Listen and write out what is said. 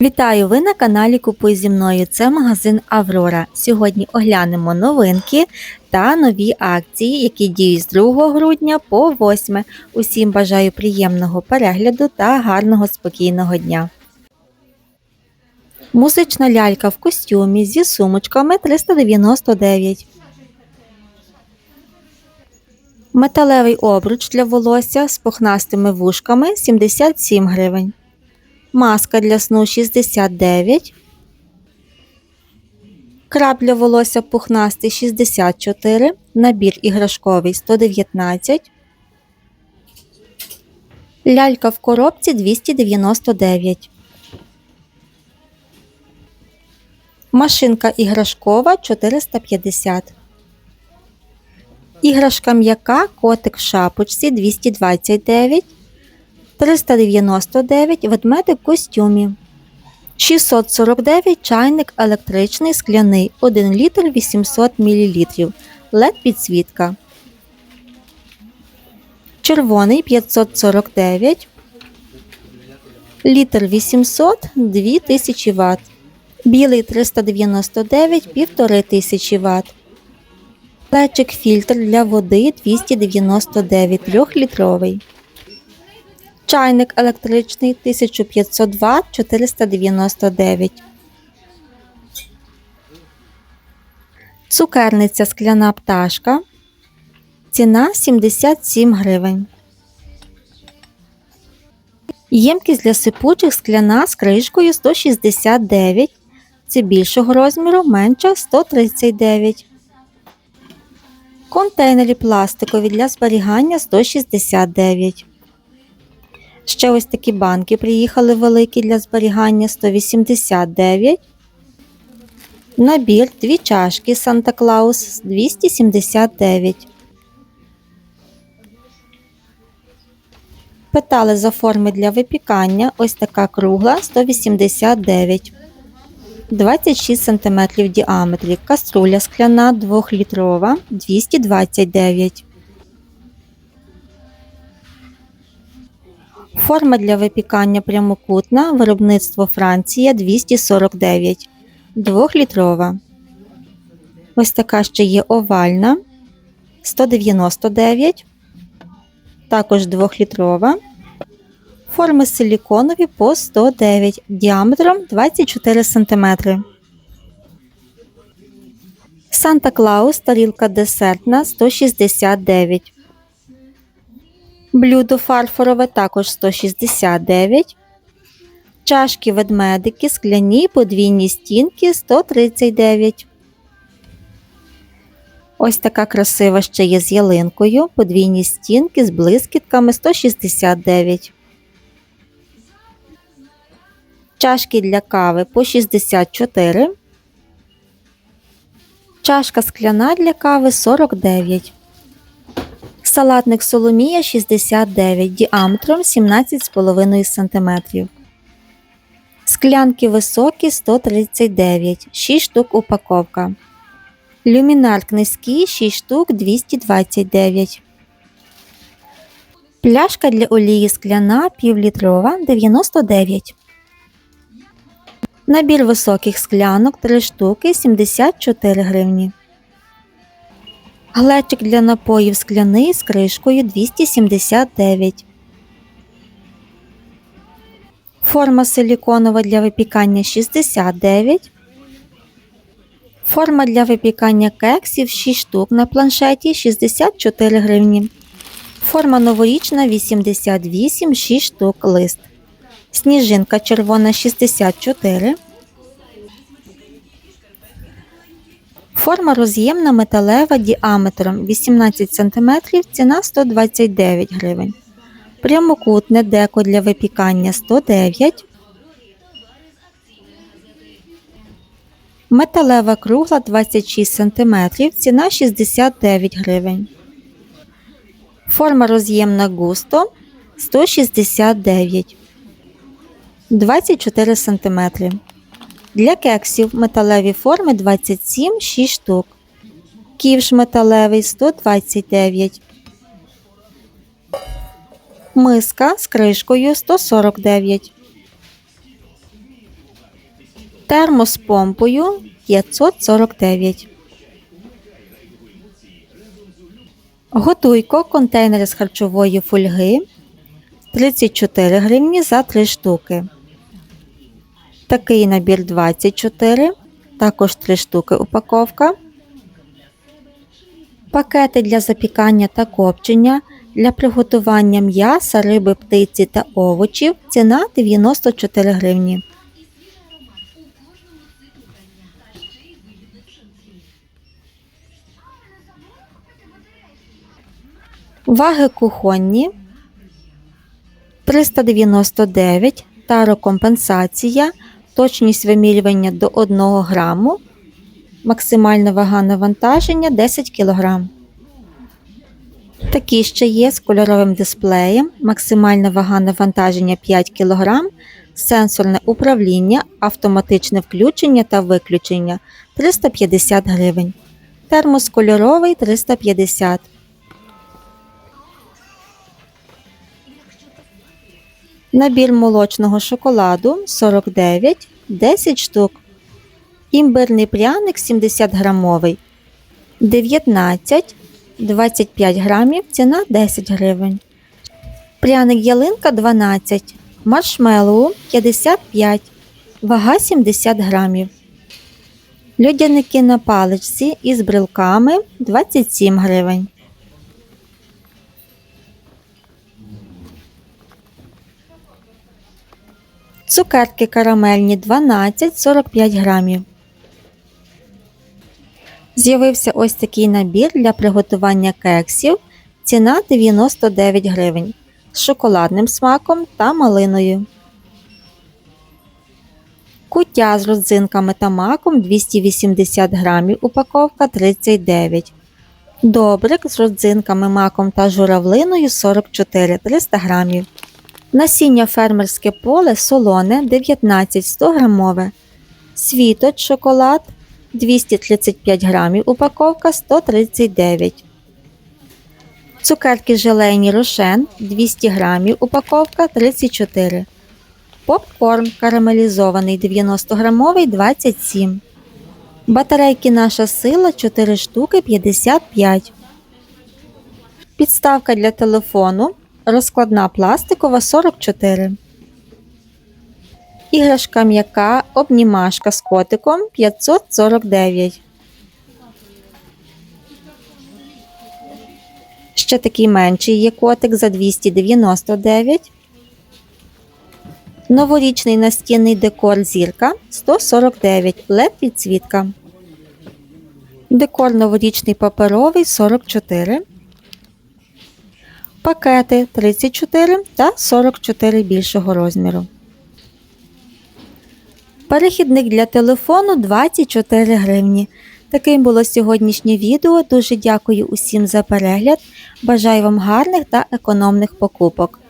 Вітаю! Ви на каналі Купуй зі мною. Це магазин Аврора. Сьогодні оглянемо новинки та нові акції, які діють з 2 грудня по 8. Усім бажаю приємного перегляду та гарного спокійного дня. Музична лялька в костюмі зі сумочками 399. Металевий обруч для волосся з пухнастими вушками 77 гривень. Маска для сну 69. Краб для волосся пухнастий 64. Набір іграшковий 119. Лялька в коробці 299. Машинка іграшкова 450. Іграшка м'яка котик в шапочці 229. 399 ведмедик в костюмі. 649 чайник електричний скляний 1 літр 800 мл. LED підсвітка. Червоний 549. Літр 800 2000 Вт. Білий 399 1500 Вт. Лечик фільтр для води 299 3-літровий. Чайник електричний 1500 Вт 499. Цукерниця скляна пташка. Ціна 77 гривень. Ємкість для сипучих скляна з кришкою 169. Це більшого розміру, менша 139. Контейнери пластикові для зберігання 169. Ще ось такі банки приїхали великі для зберігання 189. Набір дві чашки Санта Клаус 279. Петали за форми для випікання. Ось така кругла 189. 26 см в діаметрі. Каструля скляна 2-літрова 229. Форма для випікання прямокутна, виробництво Франція 249, 2-літрова. Ось така ще є овальна 199, також 2-літрова. Форми силіконові по 109, діаметром 24 см. Санта Клаус тарілка десертна 169 Блюдо фарфорове також 169. Чашки ведмедики скляні подвійні стінки 139. Ось така красива ще є з ялинкою. Подвійні стінки з блискітками 169. Чашки для кави по 64. Чашка скляна для кави 49. Салатник Соломія 69 діаметром 17,5 см. Склянки високі 139, 6 штук упаковка. Люмінарк низький 6 штук 229. Пляшка для олії скляна півлітрова 99. Набір високих склянок 3 штуки 74 гривні. Глечик для напоїв скляний з кришкою 279. Форма силіконова для випікання 69. Форма для випікання кексів 6 штук на планшеті 64 гривні. Форма новорічна 88 6 штук лист. Сніжинка червона 64. Форма роз'ємна металева діаметром 18 см, ціна 129 гривень. Прямокутне деко для випікання 109. Металева кругла 26 см, ціна 69 гривень. Форма роз'ємна густо 169 24 см. Для кексів металеві форми 27 6 штук. Ківш металевий 129. Миска з кришкою 149. Термос з помпою 549. Готуйко контейнери з харчової фольги 34 гривні за 3 штуки. Такий набір 24, також 3 штуки упаковка. Пакети для запікання та копчення для приготування м'яса, риби, птиці та овочів. Ціна 94 гривні. Ваги кухонні 399 тарокомпенсація, точність вимірювання до 1 граму, максимальна вага навантаження 10 кг. Такі ще є з кольоровим дисплеєм, максимальна вага навантаження 5 кг, сенсорне управління, автоматичне включення та виключення 350 гривень. Термос кольоровий 350 Набір молочного шоколаду 49, 10 штук. Імбирний пряник 70 грамовий 19, 25 грамів, ціна 10 гривень. Пряник ялинка 12, маршмеллоу 55, вага 70 грамів. Льодяники на паличці із брелками 27 гривень. Цукерки карамельні 12-45 грамів. З'явився ось такий набір для приготування кексів. Ціна 99 гривень з шоколадним смаком та малиною. Куття з родзинками та маком 280 грамів, упаковка 39. Добрик з родзинками, маком та журавлиною 44 300 грамів. Насіння фермерське поле солоне 19 100 грамове. Світоч шоколад 235 грамів, упаковка 139. Цукерки желейні рошен 200 грамів, упаковка 34. Попкорн карамелізований 90 грамовий 27. Батарейки наша сила 4 штуки 55. Підставка для телефону розкладна пластикова 44. Іграшка м'яка обнімашка з котиком 549. Ще такий менший є котик за 299. Новорічний настінний декор зірка 149 LED підсвітка. Декор новорічний паперовий 44. Пакети 34 та 44 більшого розміру. Перехідник для телефону 24 гривні. Таким було сьогоднішнє відео. Дуже дякую усім за перегляд. Бажаю вам гарних та економних покупок.